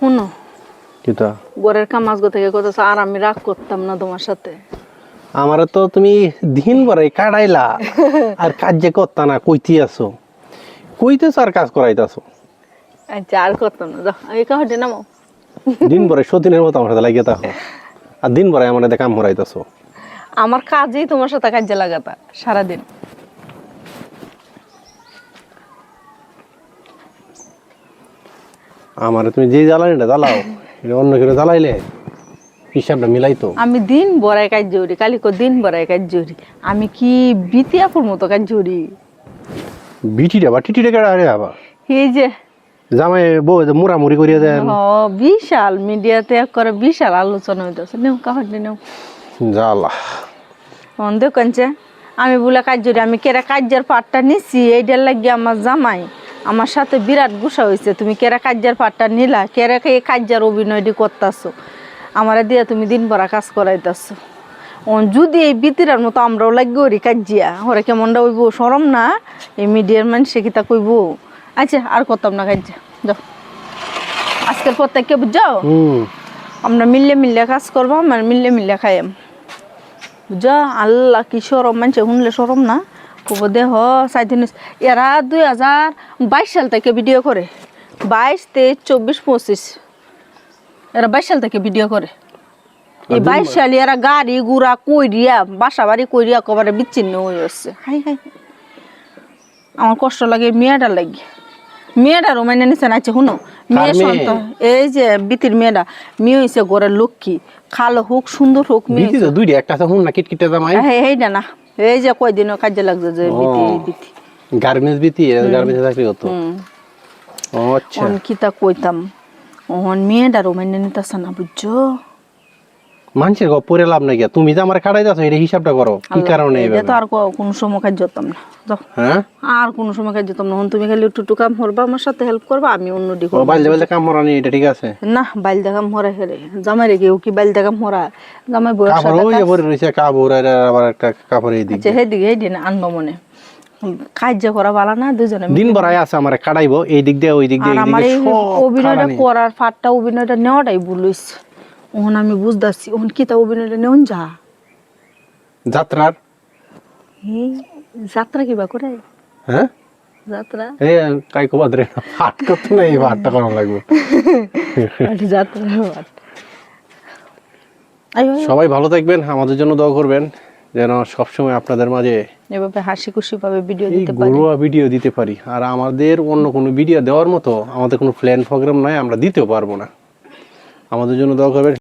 শুনো। কিতা ঘরের কামাজ গো থেকে কথা আর আমি রাগ করতাম না তোমার সাথে। আমারে তো তুমি দিন ভরে কাটাইলা আর কাজ যে করতা না কইতে আছো। কইতেছ আর কাজ করাইতাছো। আচ্ছা আর করতাম না। যাও এই কাহটে নামো। দিন ভরে সতীনের মতো আমার সাথে লাগিয়ে থাকো। আর দিন ভরে আমার কাম করাইতাছো। আমার কাজই তোমার সাথে কাজে লাগাতা সারাদিন। আমারে তুমি যে জ্বালানিটা জ্বালাও এটা অন্য কেউ জ্বালাইলে হিসাবটা মিলাইতো আমি দিন বড়াই কাজ জরি কালিকো দিন বড়াই কাজ জরি আমি কি বিতিয়াপুর মতো কাজ জরি বিটিটা বা টিটিটা কেটে আরে আবার? এই যে। জামাই বউ যে মুড়ামুড়ি করিয়া দেন। ও বিশাল মিডিয়াতে এক করে বিশাল আলোচনা হইতেছে। নেও কাহটে নেও। জ্বালা অন দেখছে আমি বলে কাজ জরি আমি কেরা কাজের পাটটা নিছি এইটার লাগি আমার জামাই আমার সাথে বিরাট গুসা হয়েছে। তুমি কেরা কাজের পাটটা নিলা? কেরা এই কাজের অভিনয়টি করতেছো? আমারে দিয়ে তুমি দিন ভরা কাজ করাইতেছো। যদি এই বিতিরার মতো আমরাও লাগি ওরি কাজিয়া ওরা কেমনটা হইব সরম না? এই মিডিয়ার মানুষে কি তা কইব? আচ্ছা আর করতাম না কাজিয়া যাও। আজকের পর থেকে হুম। আমরা মিললে মিললে কাজ করব মানে মিললে মিললে খাইম। বুঝা? আল্লাহ কি সরম মানছে শুনলে সরম না? কব দেহ সাইদিন এরা দুই হাজার বাইশ সাল থেকে ভিডিও করে। বাইশ তেইশ চব্বিশ পঁচিশ। এরা বাইশ সাল থেকে ভিডিও করে। এই বাইশ সালে এরা গাড়ি গুড়া কইরিয়া বাসা বাড়ি কইরিয়া কবারে বিচ্ছিন্ন হয়ে হাই হাই। আমার কষ্ট লাগে মেয়েটা লাগে মেয়েটারও মানে নিচে নাচে শুনো। মেয়ে? সন্তান। এই যে বিতির মেয়েটা মেয়ে হয়েছে ঘরের লক্ষ্মী। খালো হোক সুন্দর হোক মেয়ে দুইটা একটা হুন না কিটকিটে জামাই। হে হেইটা না। এই যে কয়দিন কাজে লাগছে যে বিতি। বিতি গার্মেন্টস বিটি গার্মেন্টস চাকরি করতো? আচ্ছা। অন কিতা কইতাম? অন মেয়েটারও মানে নিতেছে না বুঝছ? মানুষের গপ পরে লাভ নাই গিয়া। তুমি যে আমার খাড়াই যাচ্ছ এটা হিসাবটা করো। কি কারণে এটা তো আর কোনো সময় কাজ যেতাম না। হ্যাঁ? আর কোনো সময় কাজ যেতাম না। তুমি খালি একটু একটু কাম করবা আমার সাথে হেল্প করবা আমি অন্য দিকে ও বাইলে বাইলে কাম করানি এটা ঠিক আছে? না বাইল দেখাম হরা হেরে। জামাই রে কেউ কি বাইল দেখাম হরা জামাই বয়স কাপড় ওই পরে রয়েছে কাপড় আর আবার একটা কাপড় এই দিক আচ্ছা হেদিকে হেদিন আনব মনে। কাজ করা ভালো না দুজনে দিন ভরাই আছে আমার কাটাইবো এই দিক দিয়ে ওই দিক দিয়ে আমার দিকে অভিনয়টা করার ফাটটা অভিনয়টা নেওয়াটাই ভুল হইছে। ওহন আমি বুঝতেছি ওহন কি তা অভিনয়টা নেওন যা। যাত্রার? এই যাত্রা কিবা করে? হ্যাঁ? যাত্রা? এই কাই কো বাদরে হাট করতে না এই হাটটা করা লাগবে। যাত্রা আয়ো, সবাই ভালো থাকবেন আমাদের জন্য দোয়া করবেন যেন সবসময় আপনাদের মাঝে এভাবে হাসি খুশি ভাবে ভিডিও দিতে পারি। ঘরোয়া ভিডিও দিতে পারি। আর আমাদের অন্য কোনো ভিডিও দেওয়ার মতো আমাদের কোনো প্ল্যান প্রোগ্রাম নাই আমরা দিতেও পারব না। আমাদের জন্য দোয়া করবেন।